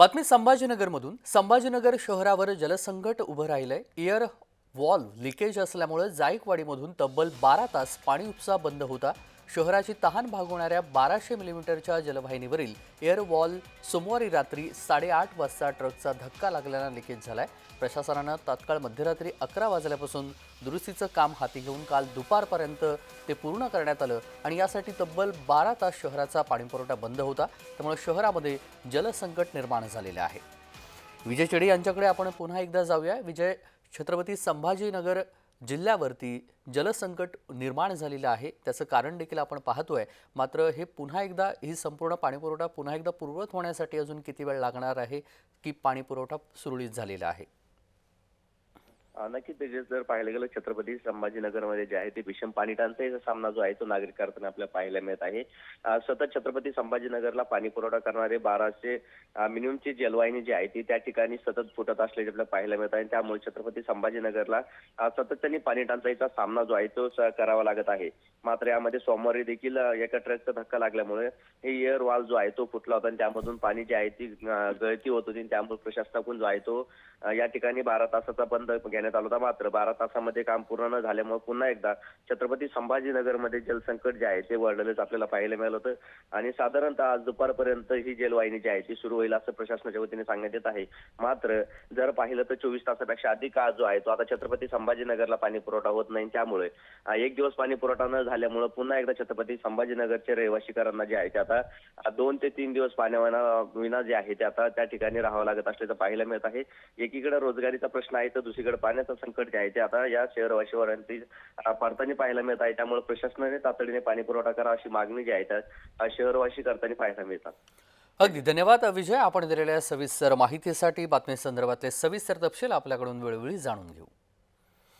बातमी संभाजीनगरमधून. संभाजीनगर शहरावर जलसंकट उभं राहिलंय. एअर वॉल लिकेज असल्यामुळे जायकवाडीमधून तब्बल बारा तास पाणी उपसा बंद होता. शहराची तहान भागवणाऱ्या बाराशे मिलीमीटरच्या जलवाहिनीवरील एअर वॉल सोमवारी रात्री साडेआठ वाजता ट्रकचा धक्का लागल्यानं लिकेज झालाय. प्रशासनानं तात्काळ मध्यरात्री अकरा वाजल्यापासून दुरुस्तीचं काम हाती घेऊन काल दुपारपर्यंत ते पूर्ण करण्यात आलं आणि यासाठी तब्बल बारा तास शहराचा पाणीपुरवठा बंद होता. त्यामुळे शहरामध्ये जलसंकट निर्माण झालेलं आहे. विजय चेडे यांच्याकडे आपण पुन्हा एकदा जाऊया. विजय छत्रपती संभाजीनगर जिल्ह्यावरती जलसंकट निर्माण झालेलं आहे. त्याचं कारण देखील आपण पाहतोय. मात्र हे पुन्हा एकदा ही संपूर्ण पाणीपुरवठा पुन्हा एकदा पूर्ववत होण्यासाठी अजून किती वेळ लागणार आहे की पाणीपुरवठा सुरळीत झालेला आहे? नक्कीच तेजस जर पाहायला गेलं छत्रपती संभाजीनगरमध्ये जे आहे ते भीषण पाणी टंचाईचा सामना जो आहे तो नागरिक करताना आपल्याला पाहायला मिळत आहे. सतत छत्रपती संभाजीनगरला पाणी पुरवठा करणारे बाराशे मिनिमची मिनिममची जलवाहिनी जी आहे ती त्या ठिकाणी सतत फुटत असल्याचे आपल्याला पाहायला मिळत आहे. त्यामुळे छत्रपती संभाजीनगरला सतत त्यांनी पाणी टंचाईचा सामना जो आहे तो करावा लागत आहे. मात्र यामध्ये सोमवारी देखील एका ट्रकचा धक्का लागल्यामुळे हे एअर वॉल जो आहे तो फुटला होता आणि त्यामधून पाणी जे आहे ती गळती होत होती आणि त्यामुळे प्रशासनाकडून जो आहे तो या ठिकाणी बारा तासाचा बंद घेण्यात करण्यात आला होता. मात्र बारा तासामध्ये काम पूर्ण न झाल्यामुळे पुन्हा एकदा छत्रपती संभाजीनगरमध्ये जलसंकट जे आहे ते वाढलेलंच आपल्याला पाहायला मिळालं होतं. आणि साधारणतः आज दुपारपर्यंत ही जलवाहिनी जी आहे ती सुरू होईल असं प्रशासनाच्या वतीने सांगण्यात येत आहे. मात्र जर पाहिलं तर चोवीस तासापेक्षा अधिक काळ जो आहे तो आता छत्रपती संभाजीनगरला पाणी पुरवठा होत नाही. त्यामुळे एक दिवस पाणी पुरवठा न झाल्यामुळे पुन्हा एकदा छत्रपती संभाजीनगरचे रहिवाशीकरांना जे आहे ते आता दोन ते तीन दिवस पाण्याविना विना जे आहे ते आता त्या ठिकाणी राहावं लागत असल्याचं पाहायला मिळत आहे. एकीकडे रोजगारीचा प्रश्न आहे तर दुसरीकडे पाण्याचं संकट जे आहे ते आता या शहरवासीवरांची अ, पाहायला मिळत आहे. त्यामुळे प्रशासनाने तातडीने पाणी पुरवठा करा अशी मागणी जी आहे त्या शहरवासी करताना पाहायला मिळतात. अगदी. धन्यवाद विजय आपण दिलेल्या सविस्तर माहितीसाठी बातमी संदर्भातले सविस्तर तपशील आपल्याकडून वेळोवेळी जाणून घेऊ.